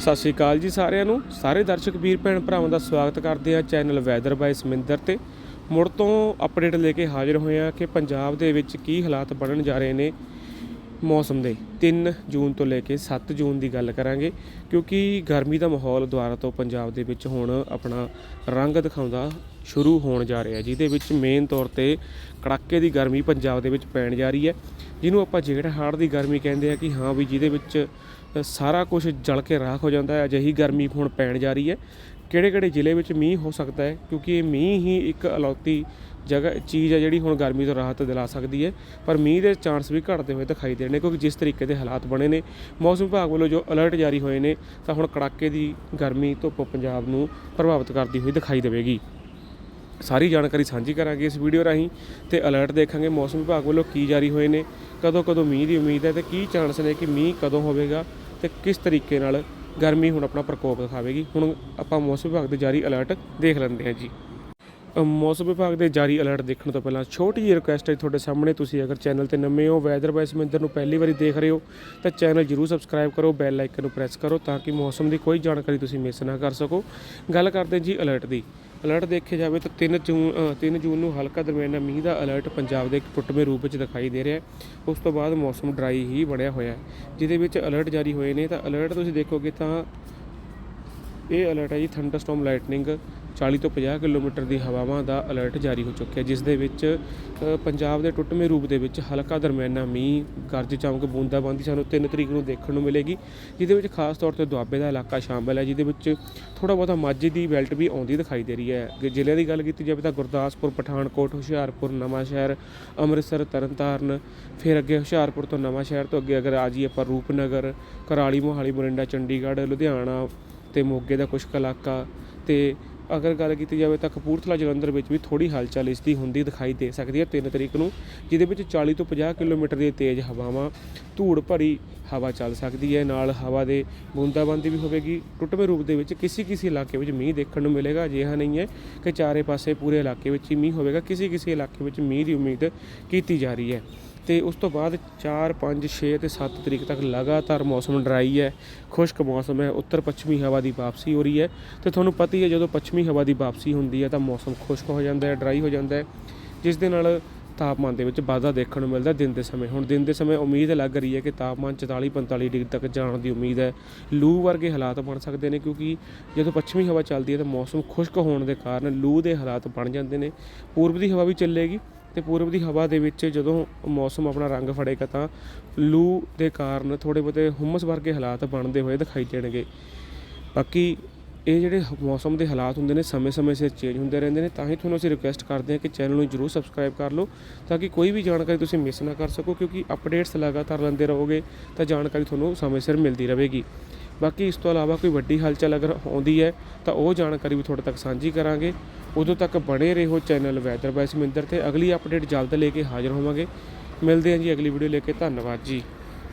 ਸਤਿ ਸ਼੍ਰੀ ਅਕਾਲ ਜੀ ਸਾਰਿਆਂ ਨੂੰ। ਸਾਰੇ ਦਰਸ਼ਕ ਵੀਰ ਭੈਣ ਭਰਾਵਾਂ ਦਾ ਸਵਾਗਤ ਕਰਦੇ ਆ ਚੈਨਲ ਵੈਦਰ ਬਾਈ ਸਮਿੰਦਰ ਤੇ। ਮੁੜ ਤੋਂ ਅਪਡੇਟ ਲੈ ਕੇ ਹਾਜ਼ਰ ਹੋਏ ਆ ਕਿ ਪੰਜਾਬ ਦੇ ਵਿੱਚ ਕੀ ਹਾਲਾਤ ਬਣਨ ਜਾ ਰਹੇ ਨੇ। ਮੌਸਮ ਦੇ 3 ਜੂਨ ਤੋਂ ਲੈ ਕੇ 7 ਜੂਨ ਦੀ ਗੱਲ ਕਰਾਂਗੇ, ਕਿਉਂਕਿ ਗਰਮੀ ਦਾ ਮਾਹੌਲ ਦੁਆਰਾ ਤੋਂ ਪੰਜਾਬ ਦੇ ਵਿੱਚ ਹੁਣ ਆਪਣਾ ਰੰਗ ਦਿਖਾਉਂਦਾ ਸ਼ੁਰੂ ਹੋਣ ਜਾ ਰਿਹਾ, ਜਿਹਦੇ ਵਿੱਚ ਮੇਨ ਤੌਰ ਤੇ ਕੜਾਕੇ ਦੀ ਗਰਮੀ ਪੰਜਾਬ ਦੇ ਵਿੱਚ ਪੈਣ ਜਾ ਰਹੀ ਹੈ। ਜਿਹਨੂੰ ਆਪਾਂ ਜੇਠ ਹਾੜ ਦੀ ਗਰਮੀ ਕਹਿੰਦੇ ਆ ਕਿ ਹਾਂ ਵੀ ਜਿਹਦੇ ਵਿੱਚ ਸਾਰਾ ਕੁਝ ਜਲ ਕੇ ਰਾਖ ਹੋ ਜਾਂਦਾ ਹੈ, ਅਜਿਹੀ ਗਰਮੀ ਹੁਣ ਪੈਣ ਜਾ ਰਹੀ ਹੈ। ਕਿਹੜੇ ਕਿਹੜੇ ਜ਼ਿਲ੍ਹੇ ਵਿੱਚ ਮੀਂਹ ਹੋ ਸਕਦਾ ਹੈ? ਕਿਉਂਕਿ ਇਹ ਮੀਂਹ ਹੀ ਇੱਕ ਅਲੌਤੀ ਜਗ੍ਹਾ, ਚੀਜ਼ ਹੈ ਜਿਹੜੀ ਹੁਣ ਗਰਮੀ ਤੋਂ ਰਾਹਤ ਦਿਲਾ ਸਕਦੀ ਹੈ। ਪਰ ਮੀਂਹ ਦੇ ਚਾਂਸ ਵੀ ਘਟਦੇ ਹੋਏ ਦਿਖਾਈ ਦੇ ਰਹੇ ਨੇ, ਕਿਉਂਕਿ ਜਿਸ ਤਰੀਕੇ ਦੇ ਹਾਲਾਤ ਬਣੇ ਨੇ, ਮੌਸਮ ਵਿਭਾਗ ਵੱਲੋਂ ਜੋ ਅਲਰਟ ਜਾਰੀ ਹੋਏ ਨੇ, ਤਾਂ ਹੁਣ ਕੜਾਕੇ ਦੀ ਗਰਮੀ, ਧੁੱਪ ਪੰਜਾਬ ਨੂੰ ਪ੍ਰਭਾਵਿਤ ਕਰਦੀ ਹੋਈ ਦਿਖਾਈ ਦੇਵੇਗੀ। ਸਾਰੀ ਜਾਣਕਾਰੀ ਸਾਂਝੀ ਕਰਾਂਗੇ ਇਸ ਵੀਡੀਓ ਰਾਹੀਂ ਤੇ ਅਲਰਟ ਦੇਖਾਂਗੇ ਮੌਸਮ ਵਿਭਾਗ ਵੱਲੋਂ ਕੀ ਜਾਰੀ ਹੋਏ ਨੇ ਕਦੋਂ ਕਦੋਂ ਮੀਂਹ ਦੀ ਉਮੀਦ ਹੈ ਤੇ ਕੀ ਚਾਂਸ ਨੇ ਕਿ ਮੀਂਹ ਕਦੋਂ ਹੋਵੇਗਾ ਤੇ ਕਿਸ ਤਰੀਕੇ ਨਾਲ ਗਰਮੀ ਹੁਣ ਆਪਣਾ ਪ੍ਰਕੋਪ ਦਿਖਾਵੇਗੀ। ਹੁਣ ਆਪਾਂ ਮੌਸਮ ਵਿਭਾਗ ਦੇ ਜਾਰੀ ਅਲਰਟ ਦੇਖ ਲੈਂਦੇ ਹਾਂ ਜੀ। ਮੌਸਮ ਵਿਭਾਗ ਦੇ ਜਾਰੀ ਅਲਰਟ ਦੇਖਣ ਤੋਂ ਪਹਿਲਾਂ ਛੋਟੀ ਜਿਹੀ ਰਿਕੁਐਸਟ ਹੈ ਤੁਹਾਡੇ ਸਾਹਮਣੇ। ਤੁਸੀਂ ਅਗਰ ਚੈਨਲ ਤੇ ਨਵੇਂ ਹੋ ਵੈਦਰ ਬਾਈ ਸਮਿੰਦਰ ਨੂੰ ਪਹਿਲੀ ਵਾਰੀ ਦੇਖ ਰਹੇ ਹੋ, ਤਾਂ ਚੈਨਲ ਜਰੂਰ ਸਬਸਕ੍ਰਾਈਬ ਕਰੋ ਬੈਲ ਆਈਕਨ ਨੂੰ ਪ੍ਰੈਸ ਕਰੋ ਤਾਂ ਕਿ ਮੌਸਮ ਦੀ ਕੋਈ ਜਾਣਕਾਰੀ ਤੁਸੀਂ ਮਿਸ ਨਾ ਕਰ ਸਕੋ। ਗੱਲ ਕਰਦੇ ਜੀ ਅਲਰਟ ਦੀ। ਅਲਰਟ ਦੇਖਿਆ ਜਾਵੇ ਤਾਂ 3 ਜੂਨ ਅ, 3 ਜੂਨ ਨੂੰ ਹਲਕਾ ਦਰਮਿਆਨਾ ਮੀਂਹ ਦਾ ਅਲਰਟ ਪੰਜਾਬ ਦੇ ਇੱਕ ਪੁੱਟਵੇਂ ਰੂਪ ਵਿੱਚ ਦਿਖਾਈ ਦੇ ਰਿਹਾ ਹੈ। ਉਸ ਤੋਂ ਬਾਅਦ ਮੌਸਮ ਡਰਾਈ ਹੀ ਬਣਿਆ ਹੋਇਆ ਹੈ। ਜਿਹਦੇ ਵਿੱਚ ਅਲਰਟ ਜਾਰੀ ਹੋਏ ਨੇ ਤਾਂ ਅਲਰਟ ਤੁਸੀਂ ਦੇਖੋਗੇ ਤਾਂ ਇਹ ਅਲਰਟ ਹੈ ਜੀ ਥੰਡਰਸਟਾਰਮ ਲਾਈਟਨਿੰਗ 40 ਤੋਂ 50 ਕਿਲੋਮੀਟਰ ਦੀ ਹਵਾਵਾਂ ਦਾ ਅਲਰਟ ਜਾਰੀ ਹੋ ਚੁੱਕਿਆ ਜਿਸ ਦੇ ਵਿੱਚ ਪੰਜਾਬ ਦੇ ਟੁੱਟਵੇਂ ਰੂਪ ਦੇ ਵਿੱਚ ਹਲਕਾ ਦਰਮਿਆਨਾ ਮੀਂਹ ਗਰਜ ਚਮਕ ਬੂੰਦਾਬਾਂਦੀ ਸਾਨੂੰ 3 ਤਰੀਕ ਨੂੰ ਦੇਖਣ ਨੂੰ ਮਿਲੇਗੀ, ਜਿਹਦੇ ਵਿੱਚ ਖਾਸ ਤੌਰ ਤੇ ਦੁਆਬੇ ਦਾ ਇਲਾਕਾ ਸ਼ਾਮਲ ਹੈ, ਜਿਹਦੇ ਵਿੱਚ ਥੋੜਾ ਬਹੁਤਾ ਮਾਝੇ ਦੀ ਬੈਲਟ ਵੀ ਆਉਂਦੀ ਦਿਖਾਈ ਦੇ ਰਹੀ ਹੈ। ਜ਼ਿਲ੍ਹਿਆਂ ਦੀ ਗੱਲ ਕੀਤੀ ਜਾਵੇ ਤਾਂ ਗੁਰਦਾਸਪੁਰ, ਪਠਾਨਕੋਟ, ਹੁਸ਼ਿਆਰਪੁਰ ਨਵਾਂਸ਼ਹਿਰ ਅੰਮ੍ਰਿਤਸਰ, ਤਰਨਤਾਰਨ, ਫਿਰ ਅੱਗੇ ਹੁਸ਼ਿਆਰਪੁਰ ਤੋਂ ਨਵਾਂ ਸ਼ਹਿਰ ਤੋਂ ਅੱਗੇ ਅਗਰ ਆ ਜੀ ਆਪਾਂ ਰੂਪਨਗਰ, ਕਰਾਲੀ, ਮੋਹਾਲੀ ਮੋਰਿੰਡਾ ਚੰਡੀਗੜ੍ਹ, ਲੁਧਿਆਣਾ ਤੇ ਮੋਗੇ ਦਾ ਕੁਛ ਕੁ ਇਲਾਕਾ ਤੇ ਅਗਰ ਗੱਲ ਕੀਤੀ ਜਾਵੇ ਤਾਂ ਕਪੂਰਥਲਾ ਜਲੰਧਰ ਵਿੱਚ ਵੀ ਥੋੜੀ ਹਲਚਲ ਇਸ ਦੀ ਹੁੰਦੀ ਦਿਖਾਈ ਦੇ ਸਕਦੀ ਹੈ 3 ਤਰੀਕ ਨੂੰ, ਜਿਹਦੇ ਵਿੱਚ 40 ਤੋਂ 50 ਕਿਲੋਮੀਟਰ ਦੀ ਤੇਜ਼ ਹਵਾਵਾਂ, ਧੂੜ ਭਰੀ ਹਵਾ ਚੱਲ ਸਕਦੀ ਹੈ। ਨਾਲ ਹਵਾ ਦੇ ਬੂੰਦਾਬਾਂਦੀ ਵੀ ਹੋਵੇਗੀ। ਟੁੱਟਵੇਂ ਰੂਪ ਦੇ ਵਿੱਚ ਕਿਸੇ ਕਿਸੇ ਇਲਾਕੇ ਵਿੱਚ ਮੀਂਹ ਦੇਖਣ ਨੂੰ ਮਿਲੇਗਾ। ਅਜਿਹਾ ਨਹੀਂ ਹੈ ਕਿ ਚਾਰੇ ਪਾਸੇ ਪੂਰੇ ਇਲਾਕੇ ਵਿੱਚ ਹੀ ਮੀਂਹ ਹੋਵੇਗਾ। ਕਿਸੇ ਕਿਸੇ ਇਲਾਕੇ ਵਿੱਚ ਮੀਂਹ ਦੀ ਉਮੀਦ ਕੀਤੀ ਜਾ ਰਹੀ ਹੈ। ਤੇ ਉਸ ਤੋਂ ਬਾਅਦ 4 5 6 ਤੇ 7 ਤਰੀਕ ਤੱਕ ਲਗਾਤਾਰ ਮੌਸਮ ਡਰਾਈ ਹੈ, ਖੁਸ਼ਕ ਮੌਸਮ ਹੈ, ਉੱਤਰ ਪੱਛਮੀ ਹਵਾ ਦੀ ਵਾਪਸੀ ਹੋ ਰਹੀ ਹੈ ਤੇ ਤੁਹਾਨੂੰ ਪਤਾ ਹੀ ਹੈ ਜਦੋਂ ਪੱਛਮੀ ਹਵਾ ਦੀ ਵਾਪਸੀ ਹੁੰਦੀ ਹੈ ਤਾਂ ਮੌਸਮ ਖੁਸ਼ਕ ਹੋ ਜਾਂਦਾ ਹੈ, ਡਰਾਈ ਹੋ ਜਾਂਦਾ ਹੈ, ਜਿਸ ਦੇ ਨਾਲ ਤਾਪਮਾਨ ਦੇ ਵਿੱਚ ਵਾਧਾ ਦੇਖਣ ਨੂੰ ਮਿਲਦਾ ਦਿਨ ਦੇ ਸਮੇਂ। ਹੁਣ ਦਿਨ ਦੇ ਸਮੇਂ ਉਮੀਦ ਲੱਗ ਰਹੀ ਹੈ ਕਿ ਤਾਪਮਾਨ 44 45 ਡਿਗਰੀ ਤੱਕ ਜਾਣ ਦੀ ਉਮੀਦ ਹੈ। ਲੂ ਵਰਗੇ ਹਾਲਾਤ ਬਣ ਸਕਦੇ ਨੇ ਕਿਉਂਕਿ ਜਦੋਂ ਪੱਛਮੀ ਹਵਾ ਚੱਲਦੀ ਹੈ ਤਾਂ ਮੌਸਮ ਖੁਸ਼ਕ ਹੋਣ ਦੇ ਕਾਰਨ ਲੂ ਦੇ ਹਾਲਾਤ ਬਣ ਜਾਂਦੇ ਨੇ। ਪੂਰਬ ਦੀ ਹਵਾ ਵੀ ਚੱਲੇਗੀ। ਤੇ ਪੂਰਬ ਦੀ ਹਵਾ ਦੇ ਵਿੱਚ ਜਦੋਂ ਮੌਸਮ ਆਪਣਾ ਰੰਗ ਫੜੇਗਾ ਤਾਂ ਲੂ ਦੇ ਕਾਰਨ ਥੋੜੇ ਬਹੁਤੇ ਹੁਮਸ ਵਰਗੇ ਹਾਲਾਤ ਬਣਦੇ ਹੋਏ ਦਿਖਾਈ ਦੇਣਗੇ। ਬਾਕੀ ਇਹ ਜਿਹੜੇ ਮੌਸਮ ਦੇ ਹਾਲਾਤ ਹੁੰਦੇ ਨੇ, ਸਮੇਂ-ਸਮੇਂ ਸਿਰ ਚੇਂਜ ਹੁੰਦੇ ਰਹਿੰਦੇ ਨੇ, ਤਾਂ ਹੀ ਤੁਹਾਨੂੰ ਅਸੀਂ ਰਿਕੁਐਸਟ ਕਰਦੇ ਹਾਂ ਕਿ ਚੈਨਲ ਨੂੰ ਜਰੂਰ ਸਬਸਕ੍ਰਾਈਬ ਕਰ ਲਓ, ਤਾਂ ਕਿ ਕੋਈ ਵੀ ਜਾਣਕਾਰੀ ਤੁਸੀਂ ਮਿਸ ਨਾ ਕਰ ਸਕੋ, ਕਿਉਂਕਿ ਅਪਡੇਟਸ ਲਗਾਤਾਰ ਲੈਂਦੇ ਰਹੋਗੇ, ਤਾਂ ਜਾਣਕਾਰੀ ਤੁਹਾਨੂੰ ਸਮੇਂ ਸਿਰ ਮਿਲਦੀ ਰਹੇਗੀ। ਬਾਕੀ ਇਸ ਤੋਂ ਇਲਾਵਾ ਕੋਈ ਵੱਡੀ ਹਲਚਲ ਅਗਰ ਆਉਂਦੀ ਹੈ, ਤਾਂ ਉਹ ਜਾਣਕਾਰੀ ਵੀ ਤੁਹਾਡੇ ਤੱਕ ਸਾਂਝੀ ਕਰਾਂਗੇ। ਉਦੋਂ ਤੱਕ ਬਣੇ ਰਹੋ ਚੈਨਲ ਵੈਦਰ ਬਾਈ ਸਮਿੰਦਰ ਤੇ ਅਗਲੀ ਅਪਡੇਟ ਜਲਦ ਲੈ ਕੇ ਹਾਜ਼ਰ ਹੋਵਾਂਗੇ। ਮਿਲਦੇ ਹਾਂ ਜੀ ਅਗਲੀ ਵੀਡੀਓ ਲੈ ਕੇ, ਧੰਨਵਾਦ ਜੀ।